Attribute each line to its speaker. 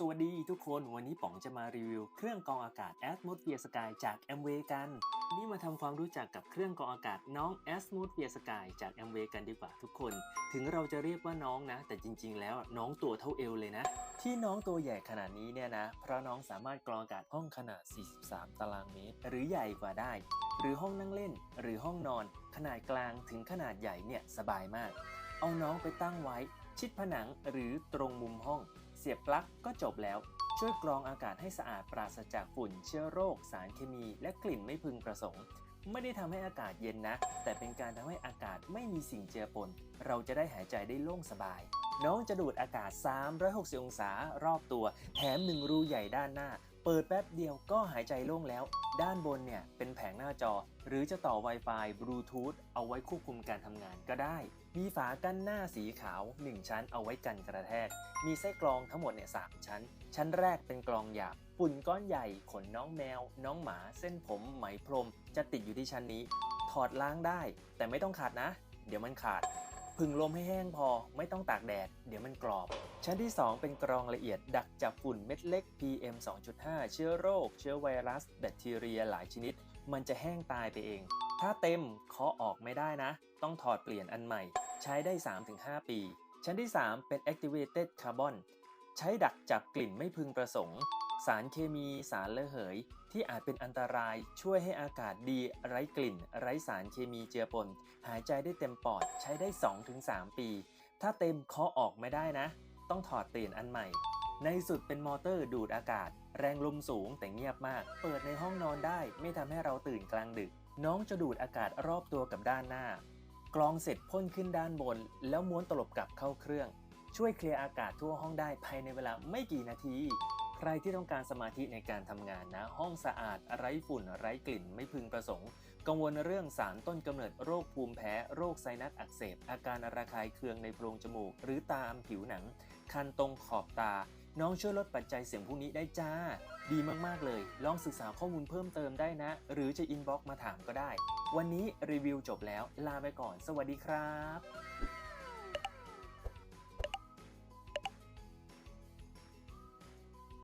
Speaker 1: สวัสดีทุกคนวันนี้ป๋องจะมารีวิวเครื่องกรองอากาศ Atmosphere Sky จาก m w กันวัน นี่มาทำความรู้จักกับเครื่องกรองอากาศน้อง Atmosphere Sky จาก m w กันดีกว่าทุกคน ถึงเราจะเรียกว่าน้องนะ แต่จริง ๆ แล้วน้องตัวเท่าเอวเลยนะ ที่น้องตัวใหญ่ขนาดนี้เนี่ยนะ เพราะน้องสามารถกรองอากาศห้องขนาด 43 ตารางเมตร หรือใหญ่กว่าได้ หรือห้องนั่งเล่น หรือห้องนอน ขนาดกลางถึงขนาดใหญ่เนี่ยสบายมาก เอาน้องไปตั้งไว้ ชิดผนังหรือตรงมุมห้อง สียบปลั๊กก็จบแล้ว ช่วยกรองอากาศให้สะอาดปราศจากฝุ่น เชื้อโรค สารเคมี และกลิ่นไม่พึงประสงค์ ไม่ได้ทำให้อากาศเย็นนะ แต่เป็นการทำให้อากาศไม่มีสิ่งเจือปน เราจะได้หายใจได้โล่งสบาย น้องจะดูดอากาศ 360 องศารอบตัว แถมหนึ่งรูใหญ่ด้านหน้า เปิดแป๊บเดียวก็หายใจโล่งแล้ว ด้านบนเนี่ยเป็นแผงหน้าจอ หรือจะต่อ Wi-Fi บลูทูธเอาไว้ควบคุมการทำงานก็ได้ มีฝากั้นหน้าสีขาว 1 ชั้นเอาไว้กันกระแทก มีไส้กรองทั้งหมดเนี่ยสชั้น ชั้นแรกเป็นกรองหยาบฝุ่นก้อนใหญ่ขนน้องแมว น้องหมา เส้นผมไหมพรม จะติดอยู่ที่ชั้นนี้ ถอดล้างได้ แต่ไม่ต้องขาดนะ เดี๋ยวมันขาด ผึ่งลมให้แห้งพอไม่ต้องตากแดด เดี๋ยวมันกรอบ ชั้นที่ 2 เป็นกรองละเอียดดักจับฝุ่นเม็ดเล็ก PM 2.5 เชื้อโรค เชื้อไวรัส แบคทีเรียหลายชนิด มันจะแห้งตายไปเอง ถ้าเต็มเคาะออกไม่ได้นะ ต้องถอดเปลี่ยนอันใหม่ ใช้ได้ 3-5 ปี ชั้นที่ 3 เป็น activated carbon ใช้ดักจับกลิ่นไม่พึงประสงค์ สารเคมีสารระเหย ที่อาจเป็นอันตรายช่วยให้อากาศดีไร้กลิ่น ไร้สารเคมีเจือปน หายใจได้เต็มปอดใช้ได้ 2-3 ปี ถ้าเต็มเคาะออกไม่ได้นะ ต้องถอดเปลี่ยนอันใหม่ ในสุดเป็นมอเตอร์ดูดอากาศ แรงลมสูงแต่เงียบมาก เปิดในห้องนอนได้ ไม่ทำให้เราตื่นกลางดึก น้องจะดูดอากาศรอบตัวกับด้านหน้ากรองเสร็จพ่นขึ้นด้านบน แล้วม้วนตลบกลับเข้าเครื่อง ช่วยเคลียร์อากาศทั่วห้องได้ภายในเวลาไม่กี่นาที ใครที่ต้องการสมาธิในการทำงานนะ ห้องสะอาดไร้ฝุ่น ไร้กลิ่นไม่พึงประสงค์ กังวลเรื่องสารต้นกำเนิดโรคภูมิแพ้ โรคไซนัสอักเสบ อาการระคายเคืองในโพรงจมูก หรือตามผิวหนัง คันตรงขอบตา น้องช่วยลดปัจจัยเสี่ยงพวกนี้ได้จ้า ดีมากๆเลย ลองศึกษาข้อมูลเพิ่มเติมได้นะ หรือจะอินบ็อกซ์มาถามก็ได้ วันนี้รีวิวจบแล้ว ลาไปก่อน สวัสดีครับ